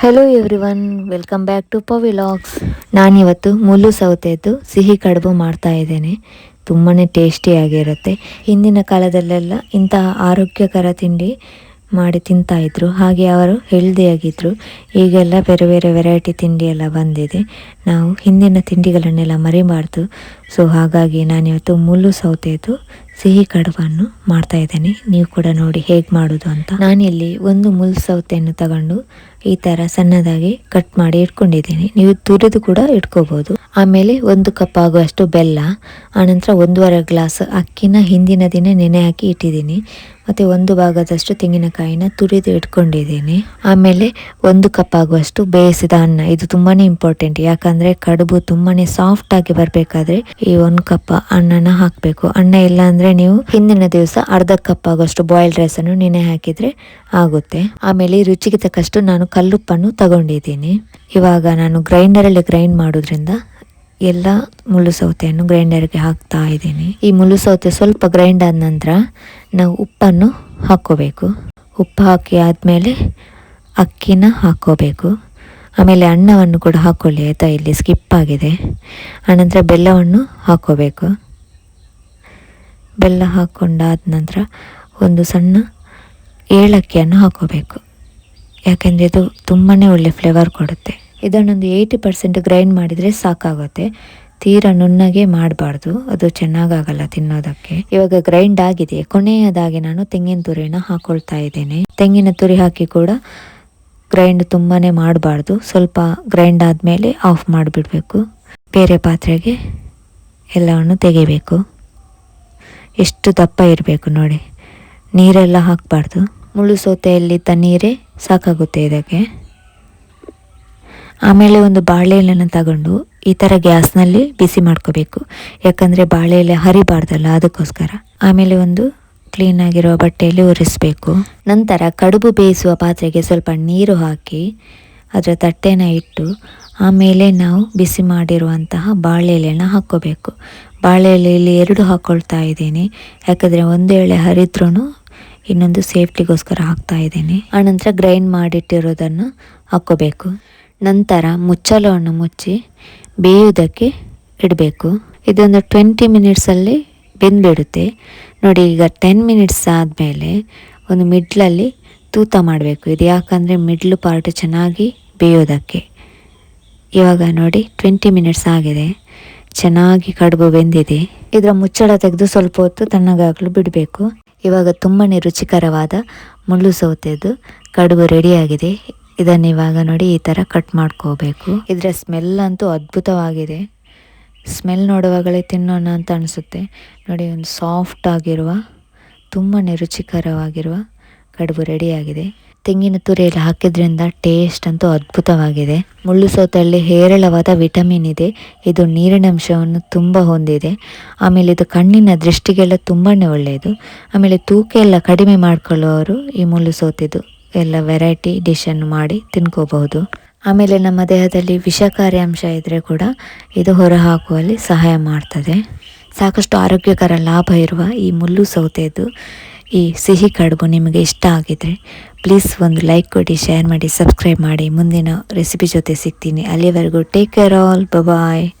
Hello everyone welcome back to ಪವಿಲಾಗ್ಸ್ ನಾನಿವತ್ತು ಮುಳ್ಳು ಸೌತೆದ್ದು ಸಿಹಿ ಕಡುಬು ಮಾಡ್ತಾ ಇದ್ದೇನೆ. ತುಂಬಾ ಟೇಸ್ಟಿಯಾಗಿರುತ್ತೆ ಹಿಂದಿನ ಕಾಲದಲ್ಲೆಲ್ಲ ಇಂತಹ ಆರೋಗ್ಯಕರ ತಿಂಡಿ ಮಾಡಿ ತಿಂತಾಯಿದ್ರು ಹಾಗೆ ಅವರು ಹೆಲ್ದಿಯಾಗಿದ್ದರು ಈಗೆಲ್ಲ ಬೇರೆ ಬೇರೆ ವೆರೈಟಿ ತಿಂಡಿ ಎಲ್ಲ ಬಂದಿದೆ. ನಾವು ಹಿಂದಿನ ತಿಂಡಿಗಳನ್ನೆಲ್ಲ ಮರಿಬಾರ್ದು. ಸೊ ಹಾಗಾಗಿ ನಾನಿವತ್ತು ಮುಳ್ಳು ಸೌತೆದ್ದು ಸಿಹಿ ಕಡುಬನ್ನು ಮಾಡ್ತಾ ಇದ್ದೇನೆ. ನೀವು ಕೂಡ ನೋಡಿ ಹೇಗೆ ಮಾಡೋದು ಅಂತ. ನಾನಿಲ್ಲಿ ಒಂದು ಮುಳ್ಳು ಸೌತೆಯನ್ನು ತಗೊಂಡು ಈ ಥರ ಸಣ್ಣದಾಗಿ ಕಟ್ ಮಾಡಿ ಇಟ್ಕೊಂಡಿದ್ದೀನಿ. ನೀವು ತುರಿದು ಕೂಡ ಇಟ್ಕೋಬಹುದು. ಆಮೇಲೆ ಒಂದು ಕಪ್ ಆಗುವಷ್ಟು ಬೆಲ್ಲ, ಆನಂತರ ಒಂದೂವರೆ ಗ್ಲಾಸ್ ಅಕ್ಕಿನ ಹಿಂದಿನ ದಿನ ನೆನೆ ಹಾಕಿ ಇಟ್ಟಿದ್ದೀನಿ. ಮತ್ತೆ ಒಂದು ಭಾಗದಷ್ಟು ತೆಂಗಿನಕಾಯಿನ ತುರಿದು ಇಟ್ಕೊಂಡಿದ್ದೀನಿ. ಆಮೇಲೆ ಒಂದು ಕಪ್ ಆಗುವಷ್ಟು ಬೇಯಿಸಿದ ಅನ್ನ. ಇದು ತುಂಬಾ ಇಂಪಾರ್ಟೆಂಟ್ ಯಾಕಂದರೆ ಕಡುಬು ತುಂಬಾನೇ ಸಾಫ್ಟ್ ಆಗಿ ಬರಬೇಕಾದ್ರೆ ಈ ಒಂದು ಕಪ್ ಅನ್ನನ ಹಾಕಬೇಕು. ಅನ್ನ ಇಲ್ಲ ಅಂದರೆ ನೀವು ಹಿಂದಿನ ದಿವಸ ಅರ್ಧ ಕಪ್ ಆಗುವಷ್ಟು ಬಾಯ್ಲ್ಡ್ ರೈಸನ್ನು ನೆನೆ ಹಾಕಿದರೆ ಆಗುತ್ತೆ. ಆಮೇಲೆ ರುಚಿಗೆ ತಕ್ಕಷ್ಟು ನಾನು ಕಲ್ಲುಪ್ಪನ್ನು ತಗೊಂಡಿದ್ದೀನಿ. ಇವಾಗ ನಾನು ಗ್ರೈಂಡರಲ್ಲಿ ಗ್ರೈಂಡ್ ಮಾಡೋದ್ರಿಂದ ಎಲ್ಲ ಮುಳ್ಳು ಸೌತೆಯನ್ನು ಗ್ರೈಂಡರ್ಗೆ ಹಾಕ್ತಾ ಇದ್ದೀನಿ. ಈ ಮುಳ್ಳು ಸೌತೆ ಸ್ವಲ್ಪ ಗ್ರೈಂಡ್ ಆದ ನಂತರ ನಾವು ಉಪ್ಪನ್ನು ಹಾಕ್ಕೋಬೇಕು. ಉಪ್ಪು ಹಾಕಿ ಆದಮೇಲೆ ಅಕ್ಕಿನ ಹಾಕ್ಕೋಬೇಕು. ಆಮೇಲೆ ಅನ್ನವನ್ನು ಕೂಡ ಹಾಕ್ಕೊಳ್ಳಿ ಆಯಿತಾ? ಇಲ್ಲಿ ಸ್ಕಿಪ್ ಆಗಿದೆ. ಆನಂತರ ಬೆಲ್ಲವನ್ನು ಹಾಕ್ಕೋಬೇಕು. ಬೆಲ್ಲ ಹಾಕ್ಕೊಂಡಾದ ನಂತರ ಒಂದು ಸಣ್ಣ ಏಲಕ್ಕಿಯನ್ನು ಹಾಕೋಬೇಕು ಯಾಕೆಂದರೆ ಇದು ತುಂಬಾ ಒಳ್ಳೆ ಫ್ಲೇವರ್ ಕೊಡುತ್ತೆ. ಇದನ್ನೊಂದು ಏಯ್ಟಿ ಪರ್ಸೆಂಟ್ ಗ್ರೈಂಡ್ ಮಾಡಿದರೆ ಸಾಕಾಗುತ್ತೆ. ತೀರಾ ನುಣ್ಣಗೆ ಮಾಡಬಾರ್ದು. ಅದು ಚೆನ್ನಾಗಾಗಲ್ಲ ತಿನ್ನೋದಕ್ಕೆ. ಇವಾಗ ಗ್ರೈಂಡ್ ಆಗಿದೆ. ಕೊನೆಯದಾಗಿ ನಾನು ತೆಂಗಿನ ತುರಿನ ಹಾಕೊಳ್ತಾ ಇದ್ದೇನೆ. ತೆಂಗಿನ ತುರಿ ಹಾಕಿ ಕೂಡ ಗ್ರೈಂಡ್ ತುಂಬಾ ಮಾಡಬಾರ್ದು. ಸ್ವಲ್ಪ ಗ್ರೈಂಡ್ ಆದಮೇಲೆ ಆಫ್ ಮಾಡಿಬಿಡಬೇಕು. ಬೇರೆ ಪಾತ್ರೆಗೆ ಎಲ್ಲವನ್ನು ತೆಗಿಬೇಕು. ಎಷ್ಟು ದಪ್ಪ ಇರಬೇಕು ನೋಡಿ. ನೀರೆಲ್ಲ ಹಾಕಬಾರ್ದು. ಮುಳ್ಳು ಸೌತೆಯಲ್ಲಿದ್ದ ನೀರೇ ಸಾಕಾಗುತ್ತೆ ಇದಕ್ಕೆ. ಆಮೇಲೆ ಒಂದು ಬಾಳೆ ಎಲೆನ ತಗೊಂಡು ಈ ಥರ ಗ್ಯಾಸ್ನಲ್ಲಿ ಬಿಸಿ ಮಾಡ್ಕೋಬೇಕು. ಯಾಕಂದರೆ ಬಾಳೆ ಎಲೆ ಹರಿಬಾರ್ದಲ್ಲ ಅದಕ್ಕೋಸ್ಕರ. ಆಮೇಲೆ ಒಂದು ಕ್ಲೀನ್ ಬಟ್ಟೆಯಲ್ಲಿ ಒರೆಸಬೇಕು. ನಂತರ ಕಡುಬು ಬೇಯಿಸುವ ಪಾತ್ರೆಗೆ ಸ್ವಲ್ಪ ನೀರು ಹಾಕಿ ಅದರ ತಟ್ಟೆನ ಇಟ್ಟು ಆಮೇಲೆ ನಾವು ಬಿಸಿ ಮಾಡಿರುವಂತಹ ಬಾಳೆ ಎಲೆನ ಹಾಕ್ಕೋಬೇಕು. ಬಾಳೆ ಎಲೆಯಲ್ಲಿ ಎರಡು ಹಾಕ್ಕೊಳ್ತಾ ಇದ್ದೀನಿ. ಯಾಕಂದರೆ ಒಂದು ಎಳೆ ಹರಿದ್ರೂ ಇನ್ನೊಂದು ಸೇಫ್ಟಿಗೋಸ್ಕರ ಹಾಕ್ತಾ ಇದ್ದೀನಿ. ಆನಂತರ ಗ್ರೈಂಡ್ ಮಾಡಿಟ್ಟಿರೋದನ್ನು ಹಾಕ್ಕೋಬೇಕು. ನಂತರ ಮುಚ್ಚಳವನ್ನು ಮುಚ್ಚಿ ಬೇಯೋದಕ್ಕೆ ಇಡಬೇಕು. ಇದೊಂದು ಟ್ವೆಂಟಿ ಮಿನಿಟ್ಸಲ್ಲಿ ಬೆಂದ್ಬಿಡುತ್ತೆ. ನೋಡಿ, ಈಗ ಟೆನ್ ಮಿನಿಟ್ಸ್ ಆದಮೇಲೆ ಒಂದು ಮಿಡ್ಲಲ್ಲಿ ತೂತ ಮಾಡಬೇಕು. ಇದು ಯಾಕಂದರೆ ಮಿಡ್ಲ್ ಪಾರ್ಟ್ ಚೆನ್ನಾಗಿ ಬೇಯೋದಕ್ಕೆ. ಇವಾಗ ನೋಡಿ, ಟ್ವೆಂಟಿ ಮಿನಿಟ್ಸ್ ಆಗಿದೆ. ಚೆನ್ನಾಗಿ ಕಡುಬು ಬೆಂದಿದೆ. ಇದರ ಮುಚ್ಚಳ ತೆಗೆದು ಸ್ವಲ್ಪ ಹೊತ್ತು ತಣ್ಣಗಾಗಲು ಬಿಡಬೇಕು. ಇವಾಗ ತುಂಬಾ ರುಚಿಕರವಾದ ಮುಳ್ಳು ಸೌತೆದು ಕಡುಬು ರೆಡಿಯಾಗಿದೆ. ಇದನ್ನು ಇವಾಗ ನೋಡಿ ಈ ಥರ ಕಟ್ ಮಾಡ್ಕೋಬೇಕು. ಇದರ ಸ್ಮೆಲ್ ಅಂತೂ ಅದ್ಭುತವಾಗಿದೆ. ಸ್ಮೆಲ್ ನೋಡುವಾಗಲೇ ತಿನ್ನೋಣ ಅಂತ ಅನಿಸುತ್ತೆ. ನೋಡಿ, ಒಂದು ಸಾಫ್ಟ್ ಆಗಿರುವ ತುಂಬಾ ರುಚಿಕರವಾಗಿರುವ ಕಡುಬು ರೆಡಿಯಾಗಿದೆ. ತೆಂಗಿನ ತುರಿಯಲ್ಲಿ ಹಾಕಿದ್ರಿಂದ ಟೇಸ್ಟ್ ಅಂತೂ ಅದ್ಭುತವಾಗಿದೆ. ಮುಳ್ಳು ಸೌತೆಯಲ್ಲಿ ಹೇರಳವಾದ ವಿಟಮಿನ್ ಇದೆ. ಇದು ನೀರಿನಂಶವನ್ನು ತುಂಬ ಹೊಂದಿದೆ. ಆಮೇಲೆ ಇದು ಕಣ್ಣಿನ ದೃಷ್ಟಿಗೆಲ್ಲ ತುಂಬಾ ಒಳ್ಳೆಯದು. ಆಮೇಲೆ ತೂಕ ಎಲ್ಲ ಕಡಿಮೆ ಮಾಡ್ಕೊಳ್ಳುವವರು ಈ ಮುಳ್ಳು ಸೌತೆದು ಎಲ್ಲ ವೆರೈಟಿ ಡಿಶನ್ನು ಮಾಡಿ ತಿನ್ಕೋಬಹುದು. ಆಮೇಲೆ ನಮ್ಮ ದೇಹದಲ್ಲಿ ವಿಷಕಾರಿ ಅಂಶ ಇದ್ದರೆ ಕೂಡ ಇದು ಹೊರಹಾಕುವಲ್ಲಿ ಸಹಾಯ ಮಾಡ್ತದೆ. ಸಾಕಷ್ಟು ಆರೋಗ್ಯಕರ ಲಾಭ ಇರುವ ಈ ಮುಳ್ಳು ಸೌತೆದು ಈ ಸಿಹಿ ಕಡುಬು ನಿಮಗೆ ಇಷ್ಟ ಆಗಿದ್ರೆ ಪ್ಲೀಸ್ ಒಂದು ಲೈಕ್ ಕೊಡಿ ಶೇರ್ ಮಾಡಿ ಸಬ್ಸ್ಕ್ರೈಬ್ ಮಾಡಿ. ಮುಂದಿನ ರೆಸಿಪಿ ಜೊತೆ ಸಿಗ್ತೀನಿ. ಅಲ್ಲಿವರೆಗೂ ಟೇಕ್ ಕೇರ್ ಆಲ್ ಬಾಯ್